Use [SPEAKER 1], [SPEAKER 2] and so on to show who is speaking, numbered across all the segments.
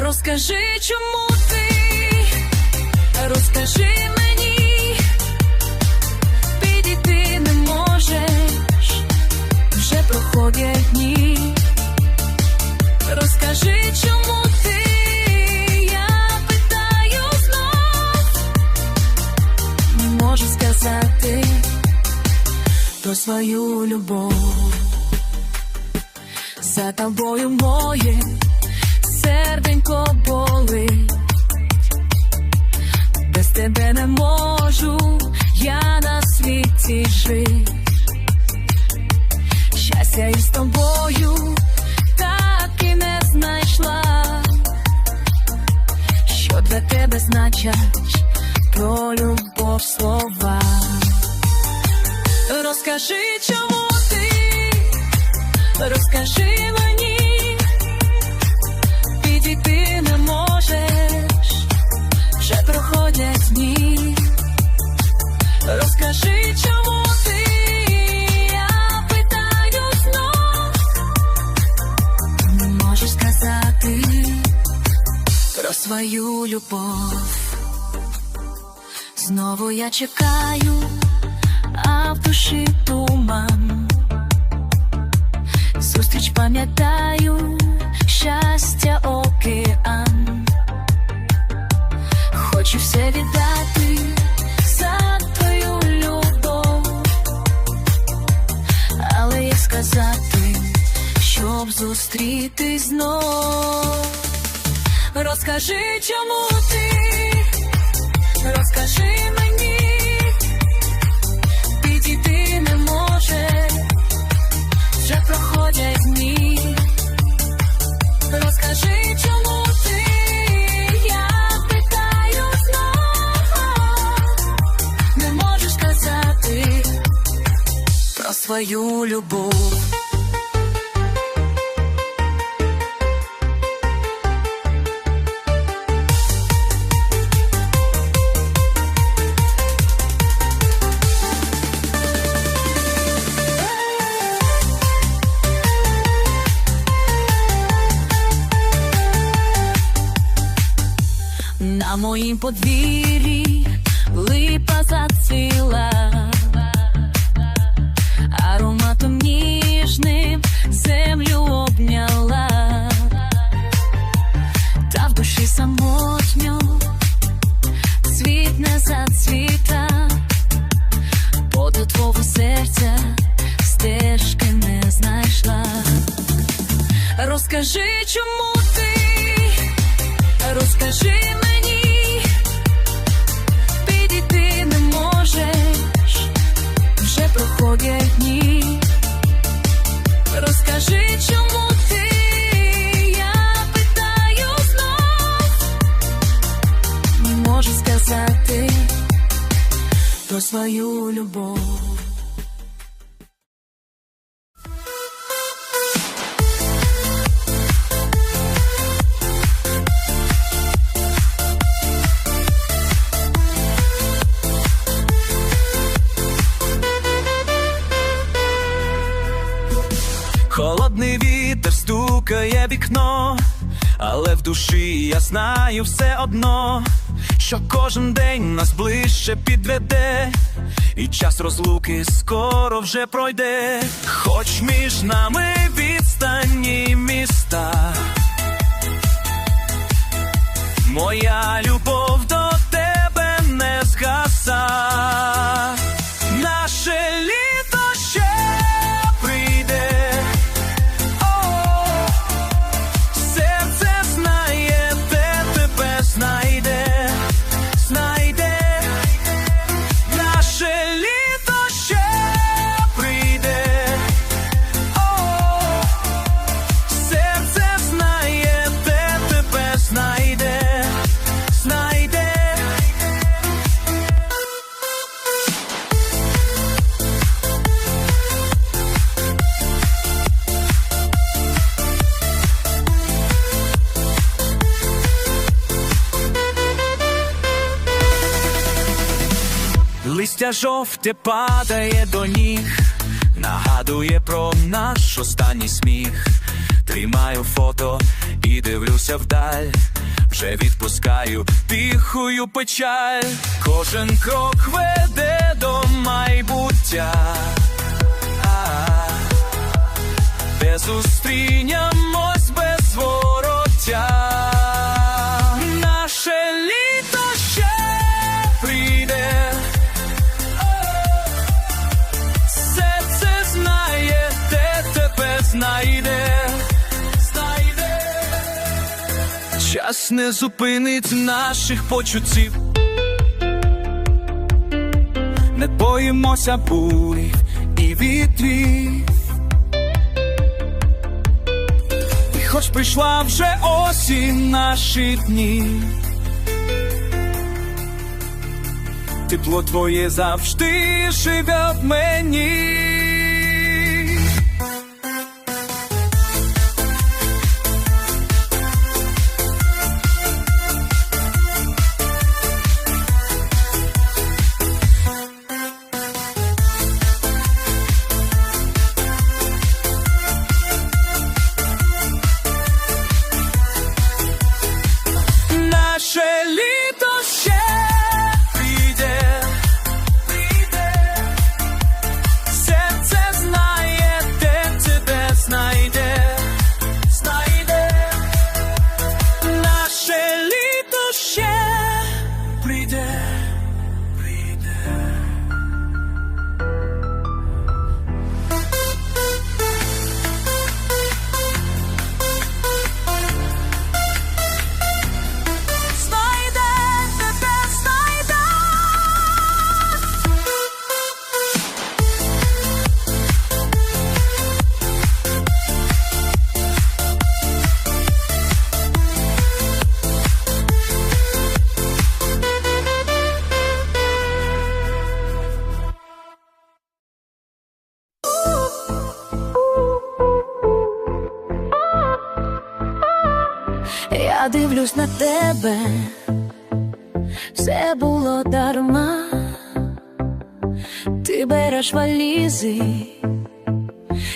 [SPEAKER 1] Розкажи, чому ти, розкажи мені, підійти не можеш, вже проходять дні. Розкажи, чому ти, я питаю знов, не можу сказати про свою любов. За тобою моє серденько болить, без тебе не можу я на світі жити. Щастя із тобою так і не знайшла, що для тебе значать про любов слова. Розкажи, чому ти, розкажи мені, любов. Знову я чекаю, а в душі туман. Зустріч пам'ятаю, щастя океан. Хочу все віддати за твою любов, але як сказати, щоб зустріти знов. Розкажи, чому ти, розкажи мені, підійти не можеш, вже проходять дні. Розкажи, чому ти, я питаю знов, не можеш сказати про свою любов. Подвір'ї липа зацвіла, ароматом ніжним землю обняла, та в душі самотньо світ не зацвіта, до твого серця стежки не знайшла. Розкажи, чому ти? Розкажи мені, проходять дні. Розкажи, чому ти, я питаю знов, не можу сказати про свою любов.
[SPEAKER 2] Вікно, але в душі я знаю все одно, що кожен день нас ближче підведе, і час розлуки скоро вже пройде, хоч між нами відстані міста. Моя любов до Листя жовте падає до ніг, нагадує про наш останній сміх. Тримаю фото і дивлюся вдаль, вже відпускаю тихою печаль, кожен крок веде до майбуття, А, де зустрінемось Час не зупинить наших почуттів. Не боїмося бурів і вітрів. І хоч прийшла вже осінь наші дні. Тепло твоє завжди живе в мені.
[SPEAKER 1] Дивлюсь на тебе, все було дарма, ти береш валізи,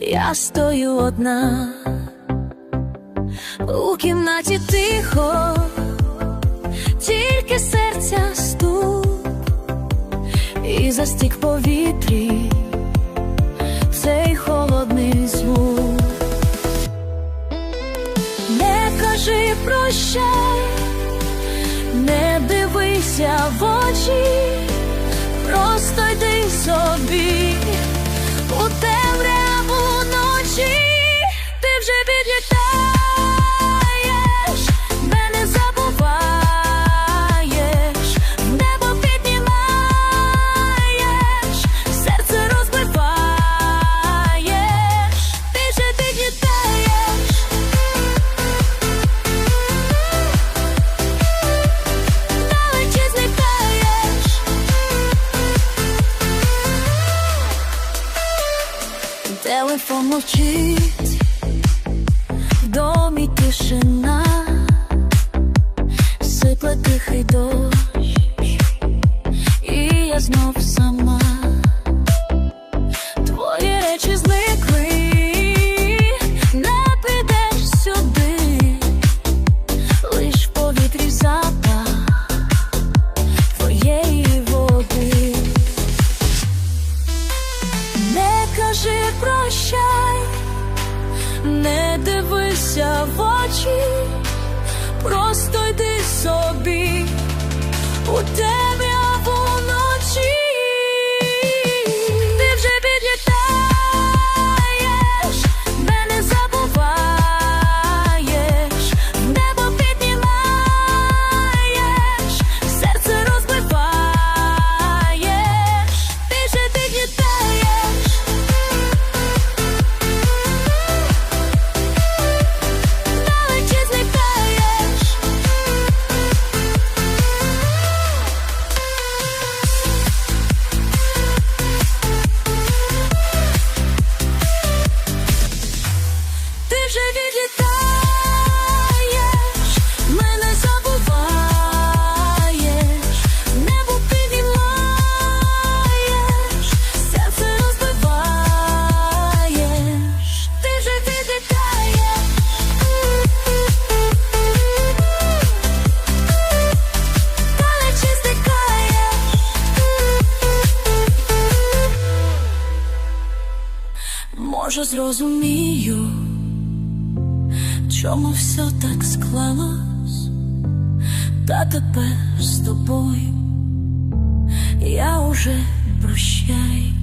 [SPEAKER 1] я стою одна, у кімнаті тихо, тільки серця стук. І застиг в повітрі. Цей холодний звук. Прощай, не дивися в очі, просто йди собі. У темряву ночі, ти вже підлітаєш, може зрозумію, чому все так склалось, та тепер з тобою я уже прощаюсь.